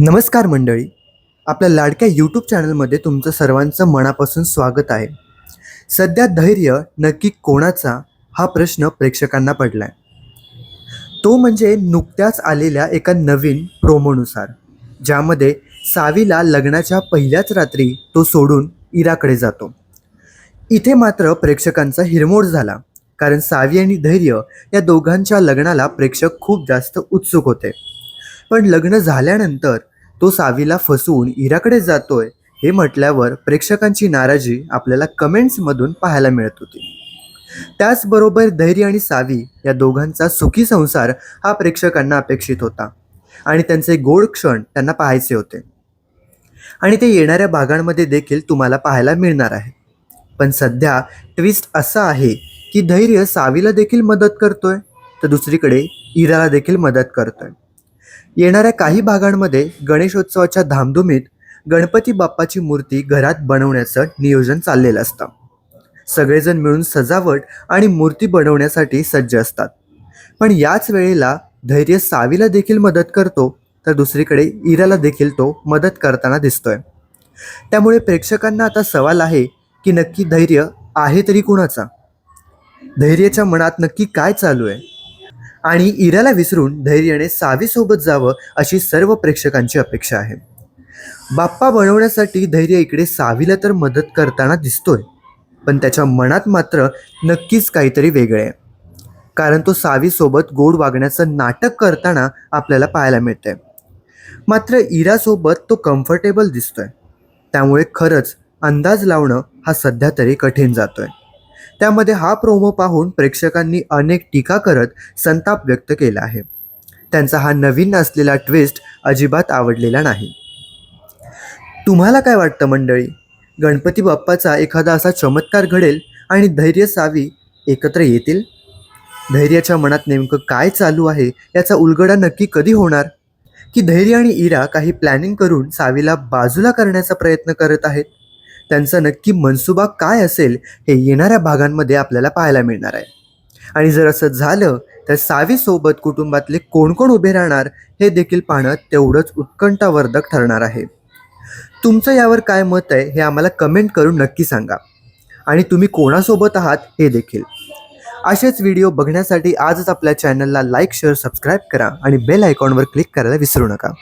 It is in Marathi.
नमस्कार मंडळी. आपल्या लाडक्या यूट्यूब चॅनलमध्ये तुमचं सर्वांचं मनापासून स्वागत आहे. सध्या धैर्य नक्की कोणाचा हा प्रश्न प्रेक्षकांना पडला आहे तो म्हणजे नुकत्याच आलेल्या एका नवीन प्रोमोनुसार ज्यामध्ये सावीला लग्नाच्या पहिल्याच रात्री तो सोडून इराकडे जातो. इथे मात्र प्रेक्षकांचा हिरमोड झाला कारण सावी आणि धैर्य या दोघांच्या लग्नाला प्रेक्षक खूप जास्त उत्सुक होते. पण लग्न झाल्यानंतर तो सावीला फसवून इराकडे जातोय हे म्हटल्यावर प्रेक्षकांची नाराजी आपल्याला कमेंट्समधून पाहायला मिळत होती. त्याचबरोबर धैर्य आणि सावी या दोघांचा सुखी संसार हा प्रेक्षकांना अपेक्षित होता आणि त्यांचे गोड क्षण त्यांना पाहायचे होते. आणि ते येणाऱ्या भागांमध्ये देखील तुम्हाला पाहायला मिळणार आहे. पण सध्या ट्विस्ट असा आहे की धैर्य सावीला देखील मदत करतोय तर दुसरीकडे इराला देखील मदत करतोय. येणाऱ्या काही भागांमध्ये गणेशोत्सवाच्या धामधुमीत गणपती बाप्पाची मूर्ती घरात बनवण्याचं नियोजन चाललेलं असतं. सगळेजण मिळून सजावट आणि मूर्ती बनवण्यासाठी सज्ज असतात. पण याच वेळेला धैर्य सावीला देखील मदत करतो तर दुसरीकडे इराला देखील तो मदत करताना दिसतोय. त्यामुळे प्रेक्षकांना आता सवाल आहे की नक्की धैर्य आहे तरी कुणाचा? धैर्याच्या मनात नक्की काय चालू आहे? आणि इराला विसरून धैर्याने सावीसोबत जावं अशी सर्व प्रेक्षकांची अपेक्षा आहे. बाप्पा बनवण्यासाठी धैर्य इकडे सावीला तर मदत करताना दिसतोय पण त्याच्या मनात मात्र नक्कीच काहीतरी वेगळे आहे. कारण तो सावीसोबत गोड वागण्याचं नाटक करताना आपल्याला पाहायला मिळतंय. मात्र इरासोबत तो कम्फर्टेबल दिसतोय. त्यामुळे खरंच अंदाज लावणं हा सध्या तरी कठीण जातोय. त्यामध्ये हा प्रोमो पाहून प्रेक्षकांनी अनेक टीका करत संताप व्यक्त केला आहे. त्यांचा हा नवीन असलेला ट्विस्ट अजिबात आवडलेला नाही. तुम्हाला काय वाटतं मंडळी? गणपती बाप्पाचा एखादा असा चमत्कार घडेल आणि धैर्य सावी एकत्र येतील? धैर्याच्या मनात नेमकं काय चालू आहे याचा उलगडा नक्की कधी होणार? की धैर्य आणि इरा काही प्लॅनिंग करून सावीला बाजूला करण्याचा प्रयत्न करत आहेत? त्यांचा नक्की मनसुबा काय असेल हे येणाऱ्या भागांमध्ये आपल्याला पाहायला मिळणार आहे. आणि जर असं झालं तर सावीसोबत कुटुंबातले कोण कोण उभे राहणार हे देखील पाहणं तेवढंच उत्कंठावर्धक ठरणार आहे. तुमचं यावर काय मत आहे हे आम्हाला कमेंट करून नक्की सांगा. आणि तुम्ही कोणासोबत आहात हे देखील. असेच व्हिडिओ बघण्यासाठी आजच आपल्या चॅनलला लाईक शेअर सबस्क्राईब करा आणि बेल आयकॉनवर क्लिक करायला विसरू नका.